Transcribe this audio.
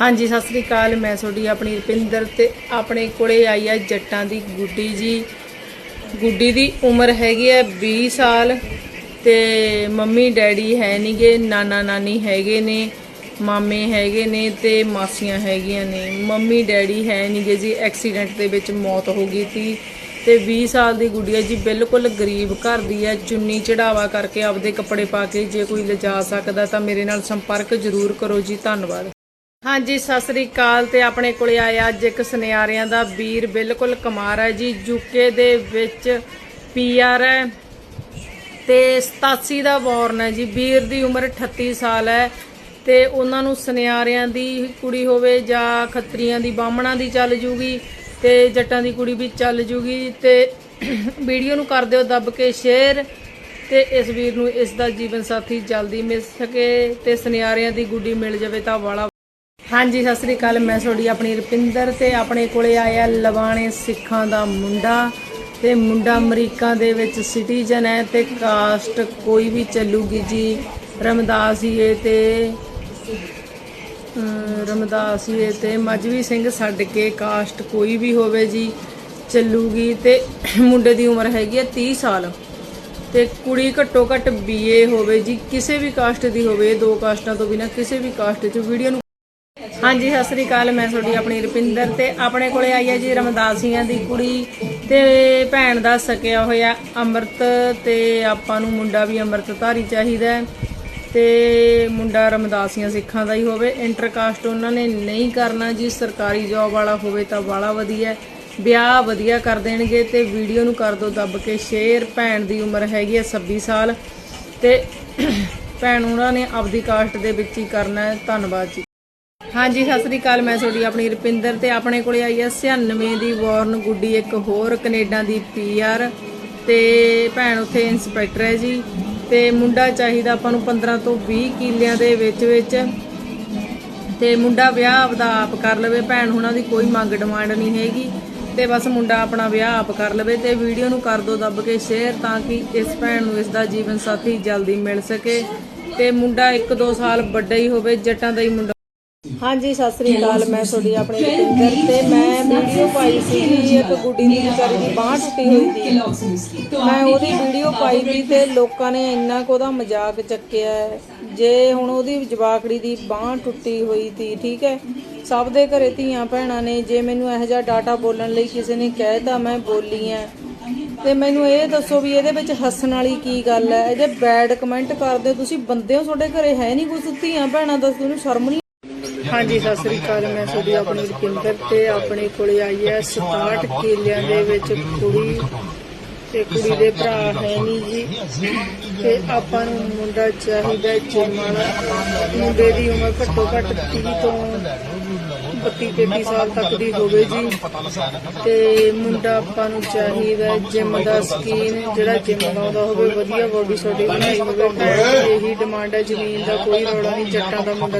ਹਾਂਜੀ, ਸਤਿ ਸ੍ਰੀ ਅਕਾਲ। ਮੈਂ ਤੁਹਾਡੀ ਆਪਣੀ ਰੁਪਿੰਦਰ ਤੇ ਆਪਣੇ ਕੋਲੇ ਆਈ ਆ ਜੱਟਾਂ ਦੀ ਗੁੱਡੀ ਜੀ। ਗੁੱਡੀ ਦੀ ਉਮਰ ਹੈਗੀ ਹੈ 20 ਸਾਲ ਤੇ ਮੰਮੀ ਡੈਡੀ ਹੈ ਨਹੀਂਗੇ ਨਾਨਾ ਨਾਨੀ ਹੈਗੇ ਨੇ, ਮਾਮੇ ਹੈਗੇ ਨੇ ਤੇ ਮਾਸੀਆਂ ਹੈਗੀਆਂ ਨੇ। ਮੰਮੀ ਡੈਡੀ ਹੈ ਨਹੀਂਗੇ ਜੀ, ਐਕਸੀਡੈਂਟ ਦੇ ਵਿੱਚ ਮੌਤ ਹੋ ਗਈ ਸੀ ਤੇ 20 ਸਾਲ ਦੀ ਗੁੱਡੀਆ ਜੀ, ਬਿਲਕੁਲ ਗਰੀਬ ਘਰ ਦੀ ਹੈ ਚੁੰਨੀ ਚੜਾਵਾ ਕਰਕੇ ਆਪਦੇ ਕੱਪੜੇ ਪਾ ਕੇ ਜੇ ਕੋਈ ਲਿਜਾ ਸਕਦਾ ਤਾਂ ਮੇਰੇ ਨਾਲ ਸੰਪਰਕ ਜ਼ਰੂਰ ਕਰੋ ਜੀ। ਧੰਨਵਾਦ। ਹਾਂਜੀ, ਸਤਿ ਸ੍ਰੀ ਅਕਾਲ ਤੇ ਆਪਣੇ ਕੋਲੇ ਆਇਆ ਅੱਜ ਇੱਕ ਸੁਨਿਆਰਿਆਂ ਦਾ ਵੀਰ ਬਿਲਕੁਲ ਕਮਾਰ ਹੈ ਜੀ ਯੂਕੇ ਦੇ ਵਿੱਚ ਪੀਆਰ ਹੈ ਤੇ 87 ਦਾ ਬੌਰਨ ਹੈ ਜੀ, ਵੀਰ ਦੀ ਉਮਰ 38 ਸਾਲ ਹੈ ਤੇ ਉਹਨਾਂ ਨੂੰ ਸੁਨਿਆਰਿਆਂ ਦੀ ਕੁੜੀ ਹੋਵੇ ਜਾਂ ਖੱਤਰੀਆਂ ਦੀ, ਬਾਹਮਣਾਂ ਦੀ ਚੱਲ ਜੂਗੀ ਤੇ ਜੱਟਾਂ ਦੀ ਕੁੜੀ ਵੀ ਚੱਲ ਜੂਗੀ ਤੇ ਵੀਡੀਓ ਨੂੰ ਕਰ ਦਿਓ ਦੱਬ ਕੇ ਸ਼ੇਅਰ ਤੇ ਇਸ ਵੀਰ ਨੂੰ ਇਸ ਦਾ ਜੀਵਨ ਸਾਥੀ ਜਲਦੀ ਮਿਲ ਸਕੇ ਤੇ ਸੁਨਿਆਰਿਆਂ ਦੀ ਗੁੱਡੀ ਮਿਲ ਜਾਵੇ ਤਾਂ ਵਾਲਾ ਹਾਂਜੀ ਸਤਿ ਸ੍ਰੀ ਅਕਾਲ। ਮੈਂ ਤੁਹਾਡੀ ਆਪਣੀ ਰੁਪਿੰਦਰ ਤੇ ਆਪਣੇ ਕੋਲੇ ਆਇਆ ਲਵਾਣੇ ਸਿੱਖਾਂ ਦਾ ਮੁੰਡਾ ਤੇ ਮੁੰਡਾ ਅਮਰੀਕਾ ਦੇ ਵਿੱਚ ਸਿਟੀਜ਼ਨ ਹੈ ਤੇ ਕਾਸਟ ਕੋਈ ਵੀ ਚੱਲੂਗੀ ਜੀ। ਰਮਦਾਸੀਏ ਤੇ ਅਮ, ਰਮਦਾਸੀਏ ਤੇ ਮਜਵੀ ਸਿੰਘ ਛੱਡ ਕੇ ਕਾਸਟ ਕੋਈ ਵੀ ਹੋਵੇ ਜੀ ਚੱਲੂਗੀ ਤੇ ਮੁੰਡੇ ਦੀ ਉਮਰ ਹੈਗੀ ਹੈ 30 ਸਾਲ। ਤੇ ਕੁੜੀ ਘੱਟੋ ਘੱਟ ਬੀਏ ਹੋਵੇ ਜੀ ਕਿਸੇ ਵੀ ਕਾਸਟ ਦੀ ਹੋਵੇ ਦੋ ਕਾਸਟਾਂ ਤੋਂ ਬਿਨਾ ਕਿਸੇ ਵੀ ਕਾਸਟ 'ਚ ਵੀਡੀਓ ਨੂੰ ਹਾਂਜੀ, ਸਤਿ ਸ੍ਰੀ ਅਕਾਲ। ਮੈਂ ਤੁਹਾਡੀ ਆਪਣੀ ਰੁਪਿੰਦਰ ਤੇ ਆਪਣੇ ਕੋਲੇ ਆਈ ਹੈ ਜੀ ਰਮਦਾਸੀਆਂ ਦੀ ਕੁੜੀ ਤੇ ਭੈਣ ਦਾ ਸਕਿਆ ਹੋਇਆ ਅੰਮ੍ਰਿਤ ਤੇ ਆਪਾਂ ਨੂੰ ਮੁੰਡਾ ਵੀ ਅੰਮ੍ਰਿਤਧਾਰੀ ਚਾਹੀਦਾ ਹੈ ਤੇ ਮੁੰਡਾ ਰਮਦਾਸੀਆਂ ਸਿੱਖਾਂ ਦਾ ਹੀ ਹੋਵੇ। ਇੰਟਰਕਾਸਟ ਉਹਨਾਂ ਨੇ ਨਹੀਂ ਕਰਨਾ ਜੀ, ਸਰਕਾਰੀ ਜੌਬ ਵਾਲਾ ਹੋਵੇ ਤਾਂ ਬਾਲਾ ਵਧੀਆ ਵਿਆਹ ਵਧੀਆ ਕਰ ਦੇਣਗੇ ਤੇ ਵੀਡੀਓ ਨੂੰ ਕਰ ਦਿਓ ਦੱਬ ਕੇ। ਸ਼ੇਅਰ ਭੈਣ ਦੀ ਉਮਰ ਹੈਗੀ ਹੈ 26 ਸਾਲ ਤੇ ਭੈਣ ਉਹਨਾਂ ਨੇ ਆਪਦੀ ਕਾਸਟ ਦੇ ਵਿੱਚ ਹੀ ਕਰਨਾ ਹੈ। ਧੰਨਵਾਦ ਜੀ। ਹਾਂਜੀ, ਸਤਿ ਸ੍ਰੀ ਅਕਾਲ, ਮੈਂ ਤੁਹਾਡੀ ਆਪਣੀ ਰੁਪਿੰਦਰ ਤੇ ਆਪਣੇ ਕੋਲੇ ਆਈ ਹੈ 96 ਦੀ ਵਾਰਨ ਗੁੱਡੀ, ਇੱਕ ਹੋਰ ਕੈਨੇਡਾ ਦੀ ਪੀਆਰ ਤੇ ਭੈਣ ਉੱਥੇ ਇੰਸਪੈਕਟਰ ਹੈ ਜੀ ਤੇ ਮੁੰਡਾ ਚਾਹੀਦਾ ਆਪਾਂ ਨੂੰ 15 ਤੋਂ 20 ਕਿੱਲਿਆਂ ਦੇ ਵਿੱਚ ਵਿੱਚ ਤੇ ਮੁੰਡਾ ਵਿਆਹ ਆਪਦਾ ਆਪ ਕਰ ਲਵੇ, ਭੈਣ ਹੁਣਾਂ ਦੀ ਕੋਈ ਮੰਗ ਡਿਮਾਂਡ ਨਹੀਂ ਹੈਗੀ ਤੇ ਬਸ ਮੁੰਡਾ ਆਪਣਾ ਵਿਆਹ ਆਪ ਕਰ ਲਵੇ ਤੇ ਵੀਡੀਓ ਨੂੰ ਕਰ ਦਿਓ ਦੱਬ ਕੇ ਸ਼ੇਅਰ ਤਾਂ ਕਿ ਇਸ ਭੈਣ ਨੂੰ ਇਸ ਦਾ ਜੀਵਨ ਸਾਥੀ ਜਲਦੀ ਮਿਲ ਸਕੇ ਤੇ ਮੁੰਡਾ 1-2 ਸਾਲ ਵੱਡਾ ਹੀ ਹੋਵੇ, ਜੱਟਾਂ ਦਾ ਹੀ ਮੁੰਡਾ ਹਾਂਜੀ, ਸਤਿ ਸ੍ਰੀ ਅਕਾਲ। ਮੈਂ ਤੁਹਾਡੀ ਆਪਣੀ ਰੁਪਿੰਦਰ ਤੇ ਮੈਂ ਵੀਡੀਓ ਪਾਈ ਸੀ ਇੱਕ ਗੁੱਡੀ ਦੀ ਵਿਚਾਰੀ ਦੀ ਬਾਹ ਟੁੱਟੀ ਹੋਈ ਸੀ। ਮੈਂ ਉਹਦੀ ਵੀਡੀਓ ਪਾਈ ਸੀ ਤੇ ਲੋਕਾਂ ਨੇ ਇੰਨਾ ਕੁ ਉਹਦਾ ਮਜ਼ਾਕ ਚੱਕਿਆ ਜੇ ਹੁਣ ਉਹਦੀ ਜਵਾਕੜੀ ਦੀ ਬਾਹ ਟੁੱਟੀ ਹੋਈ ਸੀ, ਠੀਕ ਹੈ? ਸਭ ਦੇ ਘਰੇ ਧੀਆਂ ਭੈਣਾਂ ਨੇ, ਜੇ ਮੈਨੂੰ ਇਹੋ ਜਿਹਾ ਡਾਟਾ ਬੋਲਣ ਲਈ ਕਿਸੇ ਨੇ ਕਹਿਤਾ ਮੈਂ ਬੋਲੀ ਆ ਤੇ ਮੈਨੂੰ ਇਹ ਦੱਸੋ ਵੀ ਇਹਦੇ ਵਿੱਚ ਹੱਸਣ ਵਾਲੀ ਕੀ ਗੱਲ ਹੈ? ਇਹਦੇ ਬੈਡ ਕਮੈਂਟ ਕਰਦੇ ਹੋ ਤੁਸੀਂ ਬੰਦੇ ਹੋ, ਤੁਹਾਡੇ ਘਰੇ ਹੈ ਨਹੀਂ ਕੁਝ ਧੀਆਂ ਭੈਣਾਂ ਦੱਸ ਤੁਹਾਨੂੰ ਸ਼ਰਮ ਨਹੀਂ ਹਾਂਜੀ, ਸਤਿ ਸ੍ਰੀ ਅਕਾਲ। ਮੈਂ ਤੁਹਾਡੀ ਆਪਣੀ ਰੁਪਿੰਦਰ ਤੇ ਆਪਣੇ ਕੋਲੇ ਆਈ ਹੈ 67 ਕਿੱਲਿਆਂ ਦੇ ਵਿੱਚ ਕੁੜੀ ਤੇ ਕੁੜੀ ਦੇ ਭਰਾ ਹੈ ਨਹੀਂ ਜੀ। ਤੇ ਆਪਾਂ ਨੂੰ ਮੁੰਡਾ ਚਾਹੀਦਾ ਜਿੰਮਾਂ ਮੁੰਡੇ ਦੀ ਉਮਰ ਘੱਟੋ ਘੱਟ 30 ਤੋਂ 32 33 ਸਾਲ ਤੱਕ ਦੀ ਹੋਵੇ ਜੀ। ਤੇ ਮੁੰਡਾ ਆਪਾਂ ਨੂੰ ਚਾਹੀਦਾ ਜਿਮ ਦਾ ਸਕੀਨ। ਜਿਹੜਾ ਜਿਮ ਲਾਉਂਦਾ ਹੋਵੇ, ਵਧੀਆ ਬੋਡੀ ਤੁਹਾਡੀ ਬਣਾਈ ਹੋਵੇ। ਇਹੀ ਡਿਮਾਂਡ ਹੈ, ਜ਼ਮੀਨ ਦਾ ਕੋਈ ਰੌਲਾ ਨਹੀਂ, ਜੱਟਾਂ ਦਾ ਮੁੰਡਾ